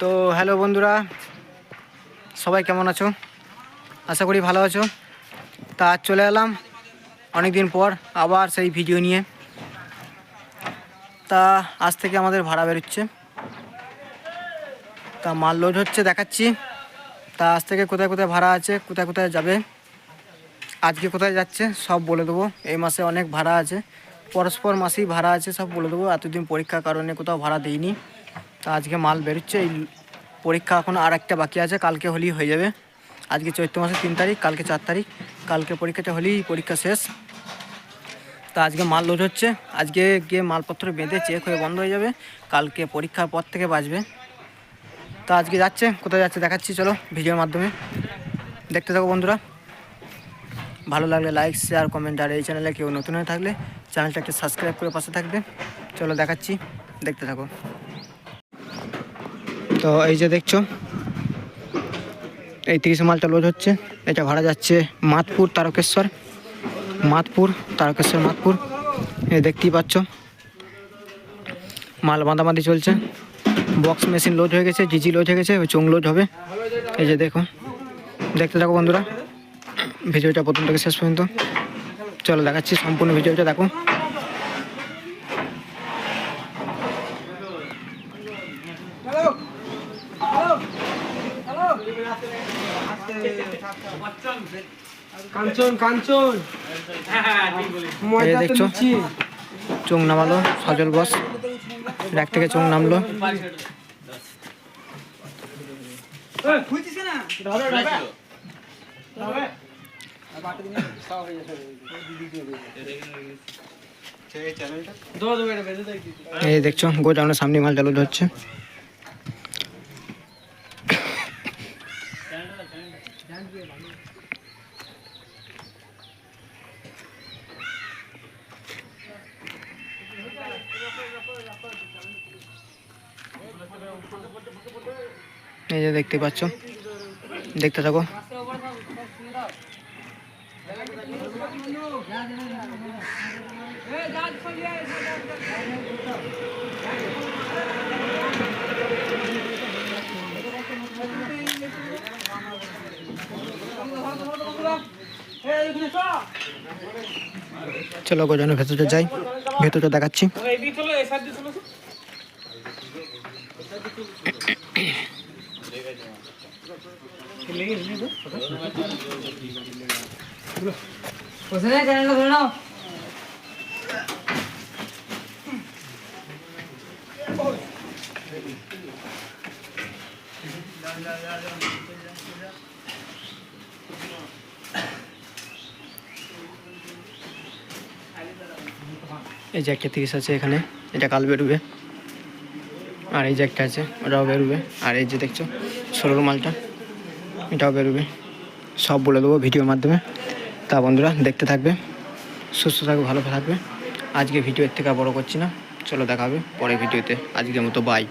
তো হ্যালো বন্ধুরা, সবাই কেমন আছো? আশা করি ভালো আছো। তা আজ চলে এলাম অনেক দিন পর আবার সেই ভিডিও নিয়ে। তা আজ থেকে আমাদের ভাড়া বেরোচ্ছে। তা মাল লোড হচ্ছে দেখাচ্ছি। তা আজ থেকে কোথায় কোথায় ভাড়া আছে, কোথায় কোথায় যাবে, আজকে কোথায় যাচ্ছে সব বলে দেবো। এই মাসে অনেক ভাড়া আছে, পরস্পর মাসেই ভাড়া আছে সব বলে দেবো। এতদিন পরীক্ষার কারণে কোথাও ভাড়া দিইনি। তা আজকে মাল বেরোচ্ছে, এই পরীক্ষা এখন আর একটা বাকি আছে, কালকে হলেই হয়ে যাবে। আজকে চৈত্র মাসের তিন তারিখ, কালকে চার তারিখ, কালকে পরীক্ষাটা হলেই পরীক্ষা শেষ। তা আজকে মাল লোড হচ্ছে, আজকে গিয়ে মালপত্র বেঁধে চেক হয়ে বন্ধ হয়ে যাবে, কালকে পরীক্ষার পর থেকে বাঁচবে তা আজকে যাচ্ছে, কোথায় যাচ্ছে দেখাচ্ছি, চলো ভিডিওর মাধ্যমে। দেখতে থাকো বন্ধুরা। ভালো লাগলে লাইক শেয়ার কমেন্ট আর এই চ্যানেলে কেউ নতুন হয়ে থাকলে চ্যানেলটাকে সাবস্ক্রাইব করে পাশে থাকবে। চলো দেখাচ্ছি, দেখতে থাকো। তো এই যে দেখছ, এই তিরিশ মালটা লোড হচ্ছে। এটা ভাড়া যাচ্ছে মাতপুর তারকেশ্বর মাতপুর তারকেশ্বর, মাতপুর। এই দেখতেই পাচ্ছ, মাল বাঁধাবাঁধি চলছে। বক্স মেশিন লোড হয়ে গেছে জিজি লোড হয়ে গেছে, ওই চোং লোড হবে। এই যে দেখো, দেখতে থাকো বন্ধুরা, ভিডিওটা প্রথম থেকে শেষ পর্যন্ত। চলো দেখাচ্ছি, সম্পূর্ণ ভিডিওটা দেখো। কাঞ্চন কাঞ্চন। দেখছ? চোং নামালো সজল বস। র্যাক থেকে চোং নামলো। এই দেখছ গোডাউনের সামনে মাল চালু হচ্ছে। এই যে দেখতে পাচ্ছ দেখতে থাকো চলো গোজানের ভেতরটা যাই ভেতরটা দেখাচ্ছি। এই যে একটা তিরিশ আছে এখানে, এটা কাল বেরোবে। আর এই যে একটা আছে, ওটাও বেরোবে। আর এই যে দেখছ, ষোলোর মালটা, এটাও বেরোবে। সব বলে দেবো ভিডিওর মাধ্যমে। তা বন্ধুরা, দেখতে থাকবে। সুস্থ থাকবে ভালো থাকবে। আজকে ভিডিও এর থেকে বড় করছি না। চলো দেখাবে পরের ভিডিওতে। আজকের মতো বাই